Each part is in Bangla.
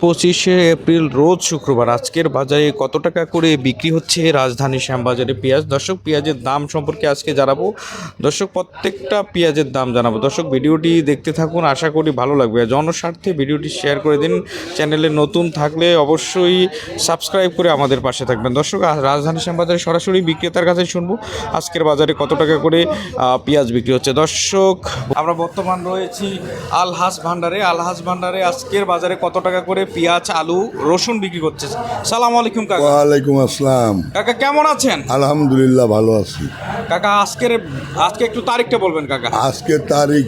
পঁচিশে এপ্রিল রোজ শুক্রবার। আজকের বাজারে কত টাকা করে বিক্রি হচ্ছে? রাজধানী শ্যামবাজারে পেঁয়াজ। দর্শক, পেঁয়াজের দাম সম্পর্কে আজকে জানাব। দর্শক, প্রত্যেকটা পেঁয়াজের দাম জানাব। দর্শক, ভিডিওটি দেখতে থাকুন। আশা করি ভালো লাগবে। জনস্বার্থে ভিডিওটি শেয়ার করে দিন। চ্যানেলে নতুন থাকলে অবশ্যই সাবস্ক্রাইব করে আমাদের পাশে থাকবেন। দর্শক রাজধানী শ্যামবাজারে সরাসরি বিক্রেতার কাছে শুনব আজকের বাজারে কত টাকা করে পেঁয়াজ বিক্রি হচ্ছে। দর্শক, আমরা বর্তমান রয়েছি আলহাস ভান্ডারে। আলহাস ভান্ডারে আজকের বাজারে কত টাকা করে পেঁয়াজ আলু রসুন বিক্রি করছে। সালাম আলাইকুম কাকা। ওয়ালাইকুম আসসালাম। কাকা কেমন আছেন? আলহামদুলিল্লাহ ভালো আছি। কাকা আজকের আজকে একটু তারিখটা বলবেন কাকা। আজকের তারিখ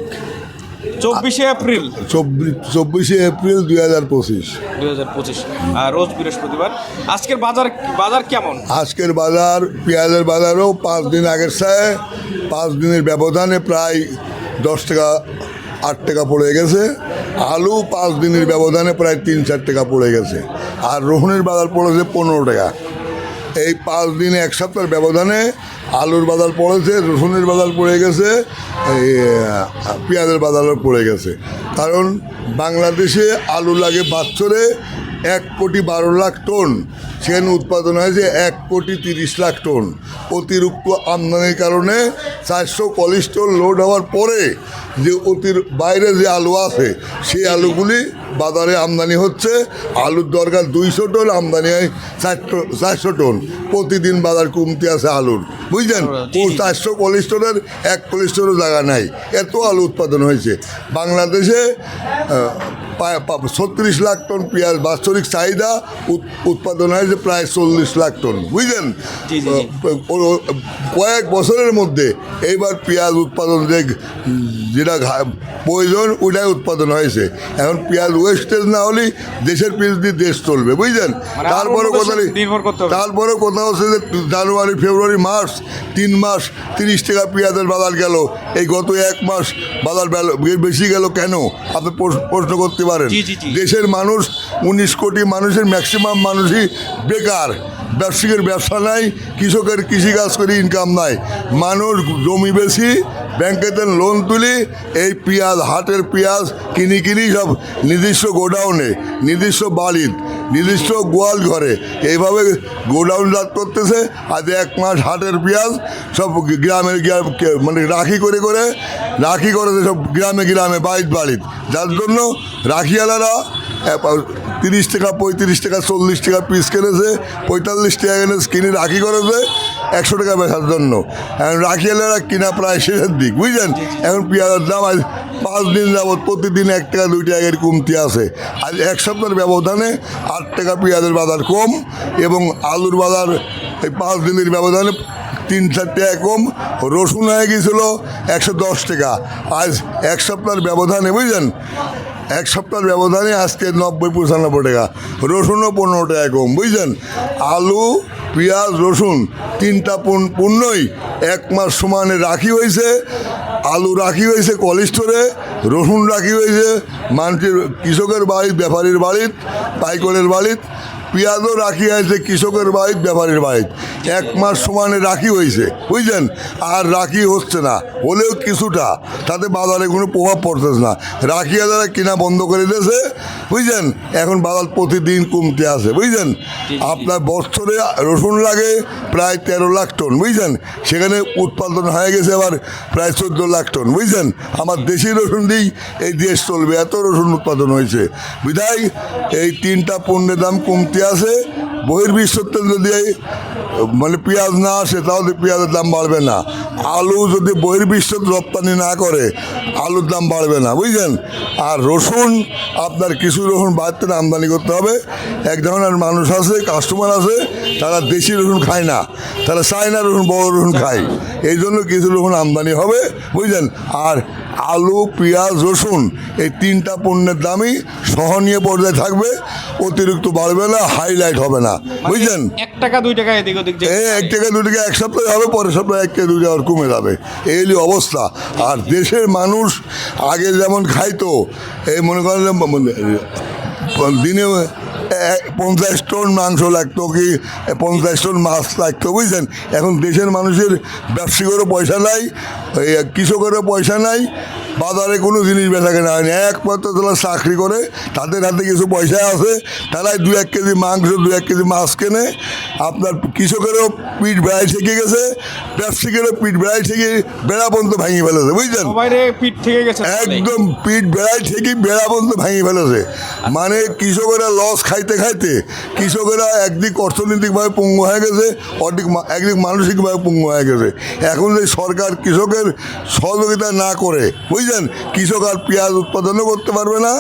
চব্বিশে এপ্রিল। চব্বিশ এপ্রিল দুই হাজার পঁচিশ। দুই হাজার পঁচিশ রোজ বৃহস্পতিবার। আজকের বাজার বাজার কেমন? আজকের বাজার পেঁয়াজের বাজারও পাঁচ দিন আগের সাথে পাঁচ দিনের ব্যবধানে প্রায় দশ টাকা আট টাকা পড়ে গেছে। আলু পাঁচ দিনের ব্যবধানে প্রায় তিন, চার টাকা পড়ে গেছে। আর রোহনের বাজার পড়েছে পনেরো টাকা। এই পাঁচ দিনে, এক সপ্তাহের ব্যবধানে আলুর বাজার পড়েছে, রসুনের বাজার পড়ে গেছে পেঁয়াজের বাজারও পড়ে গেছে। কারণ বাংলাদেশে আলু লাগে বাচ্চরে এক কোটি বারো লাখ টন। সেখানে উৎপাদন হয়েছে এক কোটি তিরিশ লাখ টন। অতিরিক্ত আমদানির কারণে চারশো কোলেস্ট্রল লোড হওয়ার পরে যে অতির বাইরে যে আলু আছে সেই আলুগুলি বাজারে আমদানি হচ্ছে। আলুর দরকার দুইশো টন আমদানি হয় চারশো চারশো টন। প্রতিদিন বাজার কমতে আছে আলুর। বুঝলেন। চারশো কোলেস্টোরের এক কোলেস্টোরও জায়গা নাই। এত আলু উৎপাদন হয়েছে। বাংলাদেশে ছত্রিশ লাখ টন পেঁয়াজ বাৎসরিক চাহিদা উৎপাদন হয়েছে প্রায় চল্লিশ লাখ টন। বুঝলেন? কয়েক বছরের মধ্যে এইবার পেঁয়াজ উৎপাদন যে যেটা প্রয়োজন ওটাই উৎপাদন হয়েছে। এখন পেঁয়াজ ওয়েস্টেজ না হলে দেশের পেঁয়াজ দিয়ে দেশ চলবে বুঝলেন? মানে তারপরে কথা। তারপরে কথা হচ্ছে যে জানুয়ারি ফেব্রুয়ারি মার্চ তিন মাস তিরিশ টাকা পেঁয়াজের বাজার গেল। এই গত এক মাস বাজার বেশি গেল কেন? আপনি প্রশ্ন করতে পারেন। দেশের মানুষ উনিশ কোটি মানুষের ম্যাক্সিমাম মানুষই বেকার। ব্যবসায়ীর ব্যবসা নাই কৃষকের কৃষিকাজ করে ইনকাম নাই। মানুষ জমি বেশি ব্যাংকেতে লোন তুলি এই পেঁয়াজ হাটের পেঁয়াজ কিনি কিনি সব নির্দিষ্ট গোডাউনে নির্দিষ্ট বাড়ির নির্দিষ্ট গোয়াল ঘরে। এইভাবে গোডাউন জাত করতেছে আজ এক মাস হাটের পেঁয়াজ সব গ্রামে মানে রাখি করে করে, রাখি করেছে সব গ্রামে গ্রামে বাড়িত বাড়িত যার জন্য রাখিয়ালারা তিরিশ টাকা, পঁয়ত্রিশ টাকা, চল্লিশ টাকা পিস কিনেছে, পঁয়তাল্লিশ টাকা কিনে কিনে রাখি করেছে, একশো টাকা বেচার জন্য। এখন রাখি রাখিয়ালারা কিনা প্রায় শেষের দিক, বুঝলেন? এখন পেঁয়াজের দাম আজ পাঁচ দিন যাবৎ প্রতিদিন এক টাকা, দুই টাকার কমতি আছে। আজ এক সপ্তাহের ব্যবধানে আট টাকা পেঁয়াজের বাজার কম এবং আলুর বাজার এই পাঁচ দিনের ব্যবধানে তিন, চার টাকা কম। রসুন হয়ে গেছিল একশো দশ টাকা। আজ এক সপ্তাহের ব্যবধানে, বুঝলেন? এক সপ্তাহের ব্যবধানে আজকে নব্বই পঁচানব্বই টাকা, রসুনও পনেরো টাকা কম, বুঝলেন? আলু, পেঁয়াজ, রসুন, তিনটা পণ্য- পণ্যই এক মাস সমানে রাখি হয়েছে, আলু রাখি হয়েছে কলেস্টোরে, রসুন রাখি হয়েছে মানুষের কৃষকের বাড়ির ব্যাপারীর বাড়ির পাইকরের বাড়ির পেঁয়াজও রাখি আছে কৃষকের বাড়ির ব্যাপারীর বাড়ির এক মাস সমানে রাখি হয়েছে বুঝলেন? আর রাখি হচ্ছে না হলেও কিছুটা তাতে বাজারে কোনো প্রভাব পড়তেছে না। রাখি যারা কিনা বন্ধ করে দিয়েছে বুঝলেন? এখন বাজার প্রতিদিন কমতে আছে বুঝলেন? আপনার বছরে রসুন লাগে প্রায় তেরো লাখ টন বুঝলেন? সেখানে উৎপাদন হয়ে গেছে আবার প্রায় চোদ্দ লাখ টন বুঝলেন? আমার দেশি রসুন দিয়েই এই দেশ চলবে এত রসুন উৎপাদন হয়েছে। বিধায় এই তিনটা পণ্যের দাম কমতে আছে বহির্বিশ্ব যদি মানে পেঁয়াজ না আসে তাহলে পেঁয়াজের দাম বাড়বে না। আলু যদি বহির্বিশ্ব রপ্তানি না করে আলুর দাম বাড়বে না বুঝলেন? আর রসুন আপনার কিছু রসুন বাড়তে আমদানি করতে হবে। এক ধরনের মানুষ আছে কাস্টমার আছে তারা দেশি রসুন খায় না। তারা চায়না রসুন বড় রসুন খায়। এই জন্য কিছু রসুন আমদানি হবে বুঝলেন? আর আলু পেঁয়াজ রসুন এই তিনটা পণ্যের দামই সহনীয় পর্যায়ে থাকবে অতিরিক্ত বাড়বে না হাইলাইট হবে না বুঝলেন? এক এই এক টাকা দু টাকা, এক সপ্তাহে হবে, পরের সপ্তাহে এক টাকা দু কমে যাবে। এই অবস্থা। আর দেশের মানুষ আগে যেমন খাইতো, এই মনে করেন দিনে পঞ্চাশ টন মাংস লাগতো কি, পঞ্চাশ টন মাছ লাগতো, বুঝছেন? এখন দেশের মানুষের ব্যবসায়ীরও পয়সা নাই কৃষকেরও পয়সা নাই বাজারে কোনো জিনিস বেচা কেনা হয়নি। একমাত্র তারা চাকরি করে তাদের হাতে কিছু পয়সা আছে তারাই দু এক কেজি মাংস দু এক কেজি মাছ কেনে আপনার কৃষকেরও পিঠ বেড়াই ঠেকে গেছে ব্যবসায়িকেরও পিঠ বেড়াই ঠেকে বেড়া পর্যন্ত ভেঙে ফেলেছে পিঠ গেছে একদম পিঠ বেড়াই ঠিকই বেড়া পর্যন্ত ভেঙে ফেলেছে। মানে কৃষকেরা লস খাইতে খাইতে কৃষকেরা একদিক অর্থনৈতিকভাবে পঙ্গু হয়ে গেছে অর্ধেক একদিক মানসিকভাবে পঙ্গু হয়ে গেছে। এখন যে সরকার কৃষকের সহযোগিতা না করে বুঝলেন? কৃষক আর পেঁয়াজ উৎপাদনও করতে পারবে না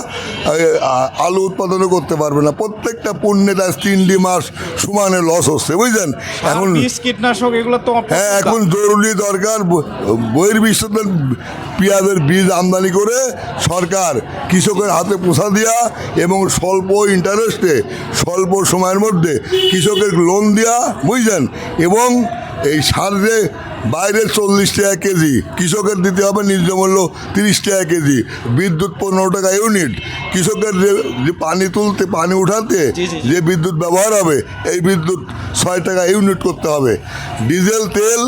আলু উৎপাদনও করতে পারবে না। প্রত্যেকটা পণ্যের আজ তিনটি মাস সমানে লস হচ্ছে বুঝলেন? এখন কীটনাশক এগুলো তো হ্যাঁ এখন জরুরি দরকার ব- বহির্বিশ্বের পেঁয়াজের বীজ আমদানি করে সরকার কৃষকের হাতে পোষা দেওয়া এবং স্বল্প ইন্টারেস্টে স্বল্প সময়ের মধ্যে কৃষকের লোন দেওয়া বুঝলেন? এবং এই সার যে বাইরে চল্লিশ টাকা কেজি। কৃষকের দিতে হবে ন্যায্য মূল্য তিরিশ টাকা কেজি। বিদ্যুৎ পনেরো টাকা ইউনিট। কৃষকের যে পানি তুলতে পানি উঠাতে। যে বিদ্যুৎ ব্যবহার হবে এই বিদ্যুৎ ছয় টাকা ইউনিট করতে হবে। ডিজেল তেল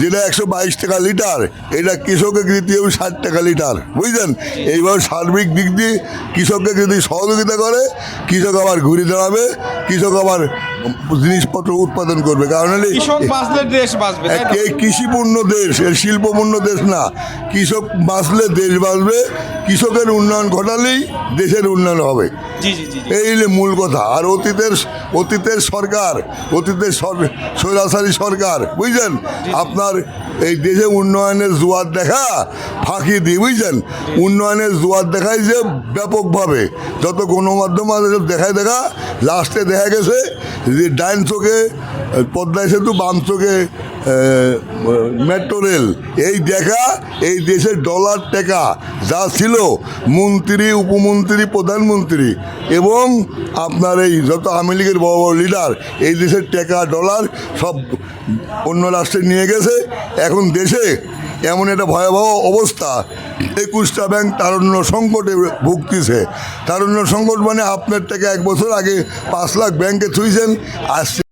যেটা একশো বাইশ টাকা লিটার এটা কৃষকের দিতে হবে ষাট টাকা লিটার। বুঝলেন? এইভাবে সার্বিক দিক দিয়ে কৃষককে যদি সহযোগিতা করে কৃষক আবার ঘুরে দাঁড়াবে কৃষক আবার জিনিসপত্র উৎপাদন করবে। কারণ হলে পণ্য দেশ বাঁচবে পণ্য কৃষিপূর্ণ দেশ শিল্পপূর্ণ দেশ না। কৃষক বাঁচলে দেশ বাঁচবে কৃষকের উন্নয়ন ঘটালেই দেশের উন্নয়ন হবে। এই হলো মূল কথা। আর অতীতের অতীতের সরকার অতীতের স্বৈরাচারী সরকার বুঝলেন? আপনার এই দেশে উন্নয়নের জোয়ার দেখা ফাঁকি দিয়ে, বুঝছেন? উন্নয়নের জোয়ার দেখায় যে ব্যাপকভাবে। যত গণমাধ্যম আছে, সব দেখায় দেখা, লাস্টে দেখা গেছে যে ডাইন চোখে পদ্মা সেতু, বাম চোখে মেট্রো রেল। এই দেখা, এই দেশের ডলার টাকা, যা ছিল মন্ত্রী, উপমন্ত্রী, প্রধানমন্ত্রী এবং আপনার এই যত আওয়ামী লীগের বড় বড় লিডার এই দেশের টাকা, ডলার সব অন্য রাষ্ট্রে নিয়ে গেছে। এখন দেশে এমন একটা ভয়াবহ অবস্থা, একুশটা ব্যাংক তারুণ্য সংকটে ভুগতেছে। তারুণ্য সংকট মানে আপনার টাকা এক বছর আগে পাঁচ লাখ ব্যাংকে থুইছেন আসছে